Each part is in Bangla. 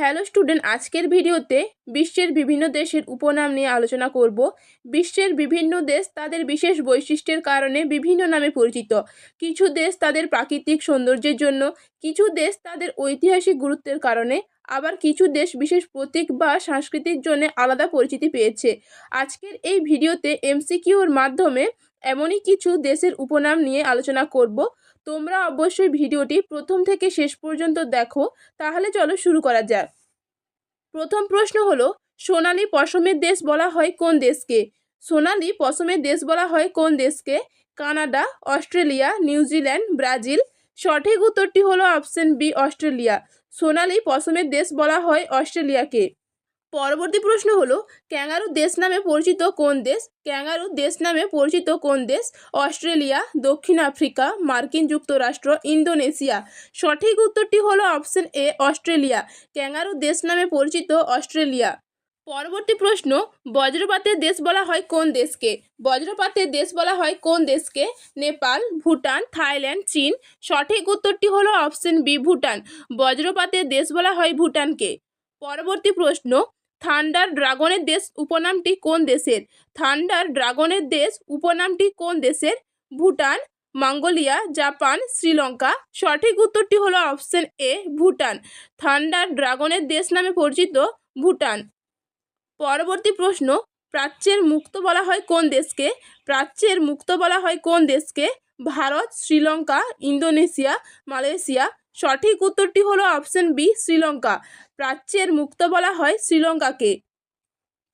হ্যালো স্টুডেন্ট আজকের ভিডিওতে বিশ্বের বিভিন্ন দেশের উপনাম নিয়ে আলোচনা করব। বিশ্বের বিভিন্ন দেশ তাদের বিশেষ বৈশিষ্ট্যের কারণে বিভিন্ন নামে পরিচিত। কিছু দেশ তাদের প্রাকৃতিক সৌন্দর্যের জন্য, কিছু দেশ তাদের ঐতিহাসিক গুরুত্বের কারণে, আবার কিছু দেশ বিশেষ প্রতীক বা সংস্কৃতির জন্য আলাদা পরিচিতি পেয়েছে। আজকের এই ভিডিওতে এমসিকিউর মাধ্যমে এমনই কিছু দেশের উপনাম নিয়ে আলোচনা করব। তোমরা অবশ্যই ভিডিওটি প্রথম থেকে শেষ পর্যন্ত দেখো, তাহলে চলো শুরু করা যাক। প্রথম প্রশ্ন হলো, সোনালি পশমের দেশ বলা হয় কোন দেশকে? সোনালি পশমের দেশ বলা হয় কোন দেশকে? Canada, Australia New Zealand Brazil. সঠিক উত্তরটি হলো অপশন বি, অস্ট্রেলিয়া। সোনালি পশমের দেশ বলা হয় অস্ট্রেলিয়াকে। পরবর্তী প্রশ্ন হলো, ক্যাঙ্গারু দেশ নামে পরিচিত কোন দেশ? ক্যাঙ্গারু দেশ নামে পরিচিত কোন দেশ? অস্ট্রেলিয়া, দক্ষিণ আফ্রিকা, মার্কিন যুক্তরাষ্ট্র, ইন্দোনেশিয়া। সঠিক উত্তরটি হলো অপশন এ, অস্ট্রেলিয়া। ক্যাঙ্গারু দেশ নামে পরিচিত অস্ট্রেলিয়া। পরবর্তী প্রশ্ন, বজ্রপাতের দেশ বলা হয় কোন দেশকে? বজ্রপাতের দেশ বলা হয় কোন দেশকে? নেপাল, ভুটান, থাইল্যান্ড, চীন। সঠিক উত্তরটি হলো অপশন বি, ভুটান। বজ্রপাতের দেশ বলা হয় ভুটানকে। পরবর্তী প্রশ্ন থান্ডার ড্রাগনের দেশ উপনামটি কোন দেশের? থান্ডার ড্রাগনের দেশ উপনামটি কোন দেশের? Bhutan, Mongolia, Japan, Sri Lanka. সঠিক উত্তরটি হলো অপশন এ, ভুটান। থান্ডার ড্রাগনের দেশ নামে পরিচিত ভুটান। পরবর্তী প্রশ্ন, প্রাচ্যের মুক্ত বলা হয় কোন দেশকে? প্রাচ্যের মুক্ত বলা হয় কোন দেশকে? ভারত, শ্রীলঙ্কা, ইন্দোনেশিয়া, মালয়েশিয়া সঠিক উত্তরটি হলো অপশন বি শ্রীলঙ্কা। প্রাচ্যের মুক্ত বলা হয় শ্রীলঙ্কাকে।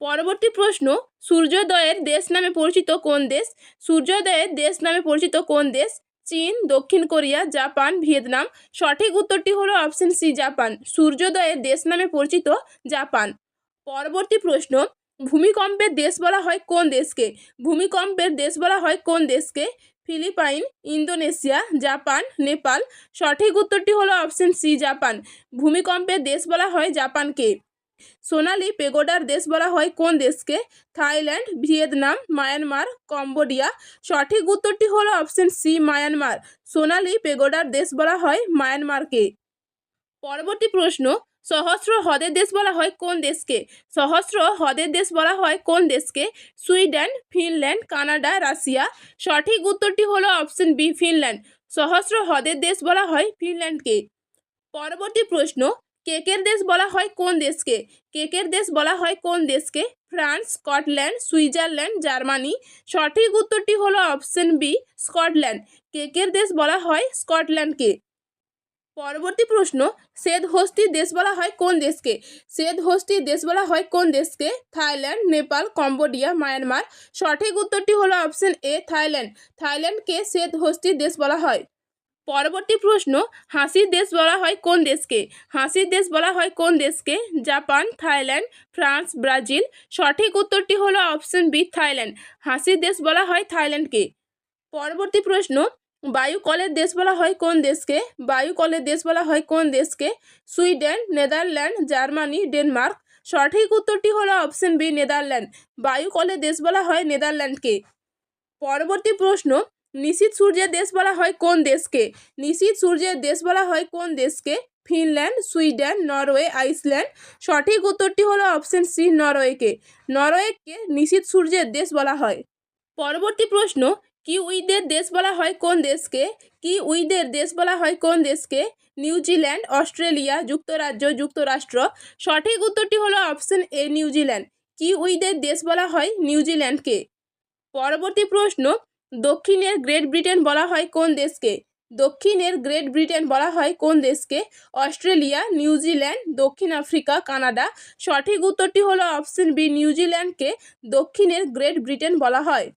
পরবর্তী প্রশ্ন, সূর্যোদয়ের দেশ নামে পরিচিত কোন দেশ? সূর্যোদয়ের দেশ নামে পরিচিত কোন দেশ? চীন, দক্ষিণ কোরিয়া, জাপান, ভিয়েতনাম। সঠিক উত্তরটি হলো অপশন সি জাপান। সূর্যোদয়ের দেশ নামে পরিচিত জাপান। পরবর্তী প্রশ্ন, ভূমিকম্পের দেশ বলা হয় কোন দেশকে? ভূমিকম্পের দেশ বলা হয় কোন দেশকে? Philippines, Indonesia, Japan, Nepal. সঠিক উত্তরটি হলো অপশন সি, জাপান। ভূমিকম্পের দেশ বলা হয় জাপানকে। সোনালি পেগোডার দেশ বলা হয় কোন দেশকে? Thailand, Vietnam, Myanmar, Cambodia. সঠিক উত্তরটি হলো অপশন সি, মায়ানমার। সোনালি পেগোডার দেশ বলা হয় মায়ানমারকে। পরবর্তী প্রশ্ন সহস্র হ্রদের দেশ বলা হয় কোন দেশকে? সহস্র হ্রদের দেশ বলা হয় কোন দেশকে? Sweden, Finland, Canada, Russia. সঠিক উত্তরটি হলো অপশন বি, ফিনল্যান্ড। সহস্র হ্রদের দেশ বলা হয় ফিনল্যান্ডকে। পরবর্তী প্রশ্ন, কেকের দেশ বলা হয় কোন দেশকে? কেকের দেশ বলা হয় কোন দেশকে? France, Scotland, Switzerland, Germany. সঠিক উত্তরটি হলো অপশন বি, স্কটল্যান্ড। কেকের দেশ বলা হয় স্কটল্যান্ডকে। পরবর্তী প্রশ্ন শ্বেত হস্তির দেশ বলা হয় কোন দেশকে? শ্বেত হস্তির দেশ বলা হয় কোন দেশকে? Thailand, Nepal, Cambodia, Myanmar. সঠিক উত্তরটি হলো অপশন এ, থাইল্যান্ড। থাইল্যান্ডকে শ্বেত হস্তির দেশ বলা হয়। পরবর্তী প্রশ্ন, হাসির দেশ বলা হয় কোন দেশকে? হাসির দেশ বলা হয় কোন দেশকে? Japan, Thailand, France, Brazil. সঠিক উত্তরটি হলো অপশন বি, থাইল্যান্ড। হাসির দেশ বলা হয় থাইল্যান্ডকে। পরবর্তী প্রশ্ন বায়ুকলের দেশ বলা হয় কোন দেশকে? বায়ুকলের দেশ বলা হয় কোন দেশকে? Sweden, Netherland, Germany, Denmark. সঠিক উত্তরটি হলো অপশন বি, নেদারল্যান্ড। বায়ুকলের দেশ বলা হয় নেদারল্যান্ডকে। পরবর্তী প্রশ্ন নিশীত সূর্যের দেশ বলা হয় কোন দেশকে? নিশীত সূর্যের দেশ বলা হয় কোন দেশকে? Finland, Sweden, Norway, Iceland. সঠিক উত্তরটি হলো অপশন সি, নরওয়েকে। নরওয়েকে নিশীত সূর্যের দেশ বলা হয়। পরবর্তী প্রশ্ন কিউইদের দেশ বলা হয় কোন দেশকে? কিউইদের দেশ বলা হয় কোন দেশকে? নিউজিল্যান্ড অস্ট্রেলিয়া, যুক্তরাজ্য, যুক্তরাষ্ট্র। সঠিক উত্তরটি হলো অপশন এ নিউজিল্যান্ড কিউইদের দেশ বলা হয় নিউজিল্যান্ডকে পরবর্তী প্রশ্ন, দক্ষিণের গ্রেট ব্রিটেন বলা হয় কোন দেশকে? দক্ষিণের গ্রেট ব্রিটেন বলা হয় কোন দেশকে? অস্ট্রেলিয়া নিউজিল্যান্ড দক্ষিণ আফ্রিকা, কানাডা। সঠিক উত্তরটি হলো অপশন বি নিউজিল্যান্ডকে দক্ষিণের গ্রেট ব্রিটেন বলা হয়।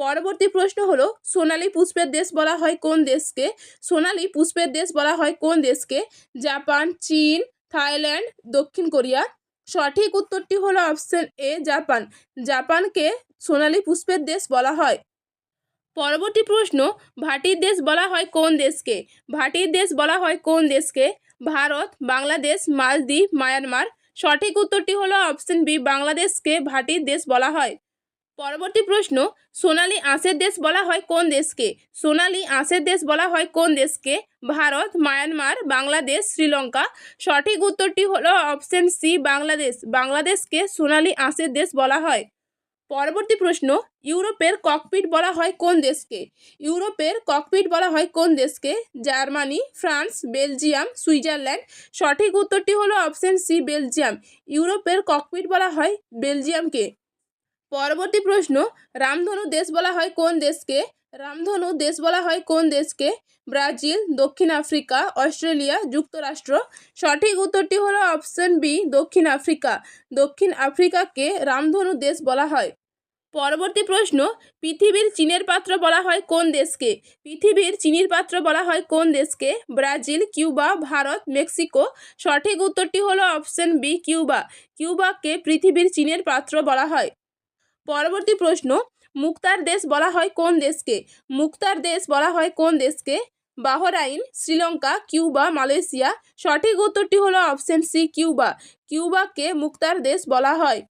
পরবর্তী প্রশ্ন হলো, সোনালী পুষ্পের দেশ বলা হয় কোন দেশকে? সোনালী পুষ্পের দেশ বলা হয় কোন দেশকে? জাপান, চীন, থাইল্যান্ড, দক্ষিণ কোরিয়া। সঠিক উত্তরটি হলো অপশন এ, জাপান। জাপানকে সোনালী পুষ্পের দেশ বলা হয়। পরবর্তী প্রশ্ন, ভাটির দেশ বলা হয় কোন দেশকে? ভাটির দেশ বলা হয় কোন দেশকে? ভারত, বাংলাদেশ, মালদ্বীপ, মায়ানমার। সঠিক উত্তরটি হলো অপশন বি, বাংলাদেশকে ভাটির দেশ বলা হয়। পরবর্তী প্রশ্ন, সোনালি আঁশের দেশ বলা হয় কোন দেশকে? সোনালি আঁশের দেশ বলা হয় কোন দেশকে? ভারত, মায়ানমার, বাংলাদেশ, শ্রীলঙ্কা। সঠিক উত্তরটি হলো অপশন সি, বাংলাদেশ। বাংলাদেশকে সোনালি আঁশের দেশ বলা হয়। পরবর্তী প্রশ্ন, ইউরোপের ককপিট বলা হয় কোন দেশকে? ইউরোপের ককপিট বলা হয় কোন দেশকে? Germany, France, Belgium, Switzerland. সঠিক উত্তরটি হলো অপশন সি, বেলজিয়াম। ইউরোপের ককপিট বলা হয় বেলজিয়ামকে। পরবর্তী প্রশ্ন, রামধনু দেশ বলা হয় কোন দেশকে? রামধনু দেশ বলা হয় কোন দেশকে? ব্রাজিল, দক্ষিণ আফ্রিকা, অস্ট্রেলিয়া, যুক্তরাষ্ট্র। সঠিক উত্তরটি হলো অপশন বি, দক্ষিণ আফ্রিকা। দক্ষিণ আফ্রিকাকে রামধনু দেশ বলা হয়। পরবর্তী প্রশ্ন, পৃথিবীর চীনের পাত্র বলা হয় কোন দেশকে? পৃথিবীর চিনির পাত্র বলা হয় কোন দেশকে? Brazil, Cuba, Bharat, Mexico. সঠিক উত্তরটি হলো অপশন বি, কিউবা। কিউবাকে পৃথিবীর চীনের পাত্র বলা হয়। পরবর্তী প্রশ্ন, মুক্তার দেশ বলা হয় কোন দেশকে? মুক্তার দেশ বলা হয় কোন দেশকে? Bahrain, Sri Lanka, Cuba, Malaysia. সঠিক উত্তরটি হলো অপশন সি, কিউবা। কিউবাকে মুক্তার দেশ বলা হয়।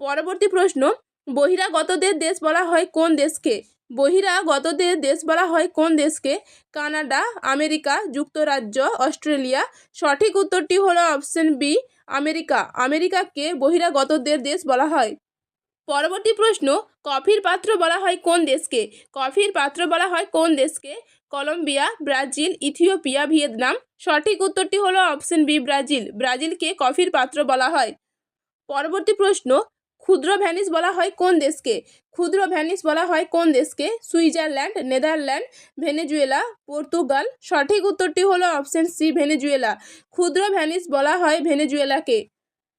পরবর্তী প্রশ্ন, বহিরাগতদের দেশ বলা হয় কোন দেশকে? বহিরাগতদের দেশ বলা হয় কোন দেশকে? কানাডা, আমেরিকা, যুক্তরাজ্য, অস্ট্রেলিয়া। সঠিক উত্তরটি হলো অপশন বি, আমেরিকা। আমেরিকাকে বহিরাগতদের দেশ বলা হয়। পরবর্তী প্রশ্ন, কফির পাত্র বলা হয় কোন দেশকে? কফির পাত্র বলা হয় কোন দেশকে? Colombia, Brazil, Ethiopia, Vietnam. সঠিক উত্তরটি হলো অপশন বি, ব্রাজিল। ব্রাজিলকে কফির পাত্র বলা হয়। পরবর্তী প্রশ্ন, ক্ষুদ্র ভ্যানিস বলা হয় কোন দেশকে? ক্ষুদ্র ভ্যানিস বলা হয় কোন দেশকে? Switzerland, Netherland, Venezuela, Portugal. সঠিক উত্তরটি হলো অপশন সি, ভেনেজুয়েলা। ক্ষুদ্র ভ্যানিস বলা হয় ভেনেজুয়েলাকে।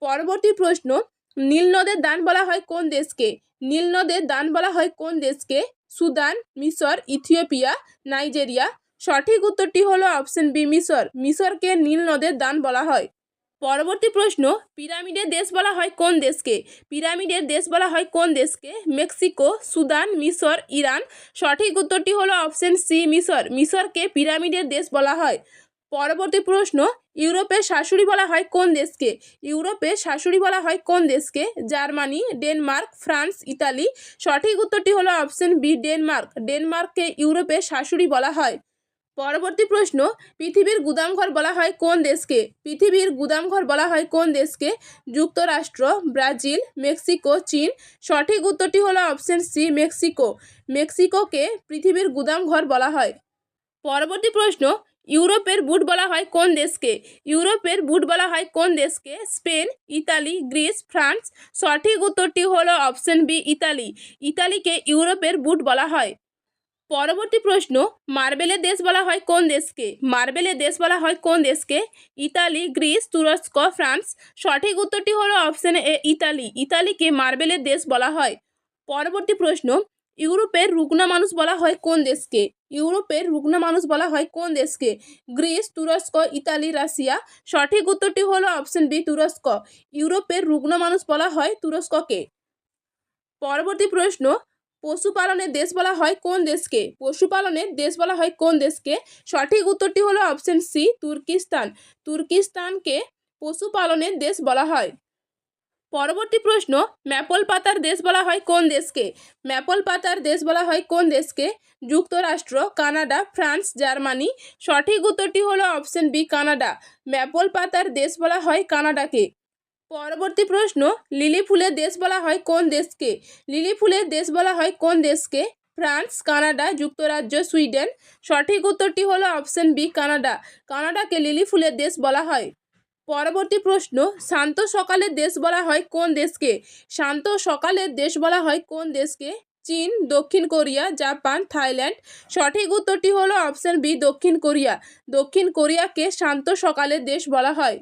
পরবর্তী প্রশ্ন নীল নদের দান বলা হয় কোন দেশকে? নীল নদের দান বলা হয় কোন দেশকে? সুদান, মিশর, ইথিওপিয়া, নাইজেরিয়া। সঠিক উত্তরটি হলো অপশন বি, মিশর। মিশরকে নীল নদের দান বলা হয়। পরবর্তী প্রশ্ন, পিরামিডের দেশ বলা হয় কোন দেশকে? পিরামিডের দেশ বলা হয় কোন দেশকে? মেক্সিকো, সুদান, মিশর, ইরান। সঠিক উত্তরটি হলো অপশন সি, মিশর। মিশরকে পিরামিডের দেশ বলা হয়। পরবর্তী প্রশ্ন ইউরোপের শাশুড়ি বলা হয় কোন দেশকে? ইউরোপের শাশুড়ি বলা হয় কোন দেশকে? Germany, Denmark, France, Italy. সঠিক উত্তরটি হলো অপশন বি, ডেনমার্ক। ডেনমার্ককে ইউরোপের শাশুড়ি বলা হয়। পরবর্তী প্রশ্ন, পৃথিবীর গুদামঘর বলা হয় কোন দেশকে? পৃথিবীর গুদামঘর বলা হয় কোন দেশকে? যুক্তরাষ্ট্র, ব্রাজিল, মেক্সিকো, চীন। সঠিক উত্তরটি হলো অপশন সি, মেক্সিকো। মেক্সিকোকে পৃথিবীর গুদামঘর বলা হয়। পরবর্তী প্রশ্ন ইউরোপের বুট বলা হয় কোন দেশকে? ইউরোপের বুট বলা হয় কোন দেশকে? Spain, Italy, Greece, France. সঠিক উত্তরটি হলো অপশন বি, ইতালি। ইতালিকে ইউরোপের বুট বলা হয়। পরবর্তী প্রশ্ন, মার্বেলের দেশ বলা হয় কোন দেশকে? মার্বেলের দেশ বলা হয় কোন দেশকে? ইতালি, গ্রিস, তুরস্ক, ফ্রান্স। সঠিক উত্তরটি হলো অপশন এ, ইতালি। ইতালিকে মার্বেলের দেশ বলা হয়। পরবর্তী প্রশ্ন ইউরোপের রুগ্ন মানুষ বলা হয় কোন দেশকে? ইউরোপের রুগ্ন মানুষ বলা হয় কোন দেশকে? গ্রিস, তুরস্ক, ইতালি, রাশিয়া। সঠিক উত্তরটি হলো অপশন বি, তুরস্ক। ইউরোপের রুগ্ন মানুষ বলা হয় তুরস্ককে। পরবর্তী প্রশ্ন, পশুপালনের দেশ বলা হয় কোন দেশকে? পশুপালনের দেশ বলা হয় কোন দেশকে? সঠিক উত্তরটি হলো অপশন সি, তুর্কিস্তান। তুর্কিস্তানকে পশুপালনের দেশ বলা হয়। পরবর্তী প্রশ্ন, ম্যাপল পাতার দেশ বলা হয় কোন দেশকে? ম্যাপল পাতার দেশ বলা হয় কোন দেশকে? যুক্তরাষ্ট্র, কানাডা, ফ্রান্স, জার্মানি। সঠিক উত্তরটি হলো অপশন বি, কানাডা। ম্যাপল পাতার দেশ বলা হয় কানাডাকে। পরবর্তী প্রশ্ন, লিলি ফুলের দেশ বলা হয় কোন দেশকে? লিলি ফুলের দেশ বলা হয় কোন দেশকে? ফ্রান্স, কানাডা, যুক্তরাজ্য, সুইডেন। সঠিক উত্তরটি হলো অপশন বি, কানাডা। কানাডাকে লিলি ফুলের দেশ বলা হয়। পরবর্তী প্রশ্ন, শান্ত সকালের দেশ বলা হয় কোন দেশকে? শান্ত সকালের দেশ বলা হয় কোন দেশকে? চীন, দক্ষিণ কোরিয়া, জাপান, থাইল্যান্ড। সঠিক উত্তরটি হলো অপশন বি, দক্ষিণ কোরিয়া। দক্ষিণ কোরিয়াকে শান্ত সকালের দেশ বলা হয়।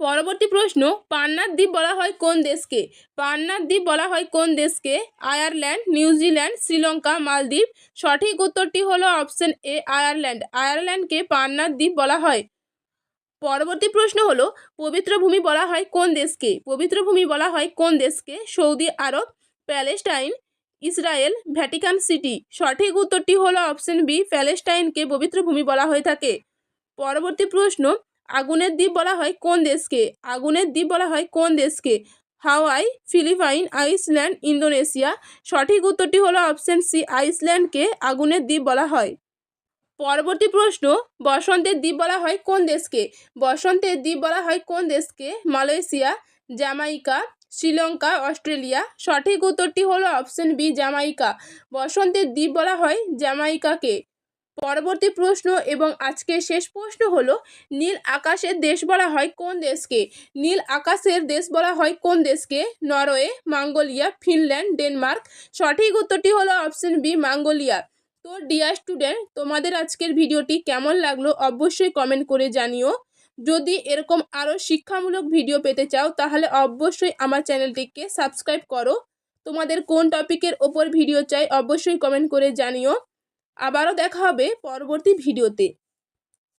পরবর্তী প্রশ্ন, পান্নার দ্বীপ বলা হয় কোন দেশকে? পান্নার দ্বীপ বলা হয় কোন দেশকে? আয়ারল্যান্ড, নিউজিল্যান্ড, শ্রীলঙ্কা, মালদ্বীপ। সঠিক উত্তরটি হলো অপশন এ, আয়ারল্যান্ড। আয়ারল্যান্ডকে পান্নার দ্বীপ বলা হয়। পরবর্তী প্রশ্ন হলো, পবিত্র ভূমি বলা হয় কোন দেশকে? পবিত্র ভূমি বলা হয় কোন দেশকে? Saudi Arab, Palestine, Israel, Vatican City. সঠিক উত্তরটি হলো অপশন বি, প্যালেস্টাইনকে পবিত্র ভূমি বলা হয়ে থাকে। পরবর্তী প্রশ্ন, আগুনের দ্বীপ বলা হয় কোন দেশকে? আগুনের দ্বীপ বলা হয় কোন দেশকে? Hawaii, Philippine, Iceland, Indonesia. সঠিক উত্তরটি হলো অপশন সি, আইসল্যান্ডকে আগুনের দ্বীপ বলা হয়। পরবর্তী প্রশ্ন, বসন্তের দ্বীপ বলা হয় কোন দেশকে? বসন্তের দ্বীপ বলা হয় কোন দেশকে? Malaysia Jamaica Sri Lanka, Australia. সঠিক উত্তরটি হলো অপশন বি জামাইকা বসন্তের দ্বীপ বলা হয় জামাইকাকে পরবর্তী প্রশ্ন এবং আজকের শেষ প্রশ্ন হলো, নীল আকাশের দেশ বলা হয় কোন দেশকে? নীল আকাশের দেশ বলা হয় কোন দেশকে? Norway, Mongolia, Finland, Denmark. সঠিক উত্তরটি হলো অপশন বি, মঙ্গোলিয়া। তো ডিয়ার স্টুডেন্ট তোমাদের আজকের ভিডিওটি কেমন লাগল অবশ্যই কমেন্ট করে জানিও। যদি এরকম আরও শিক্ষামূলক ভিডিও পেতে চাও, তাহলে অবশ্যই আমার চ্যানেলটিকে সাবস্ক্রাইব করো। তোমাদের কোন টপিকের ওপর ভিডিও চাই, অবশ্যই কমেন্ট করে জানিও। আবারও দেখা হবে পরবর্তী ভিডিওতে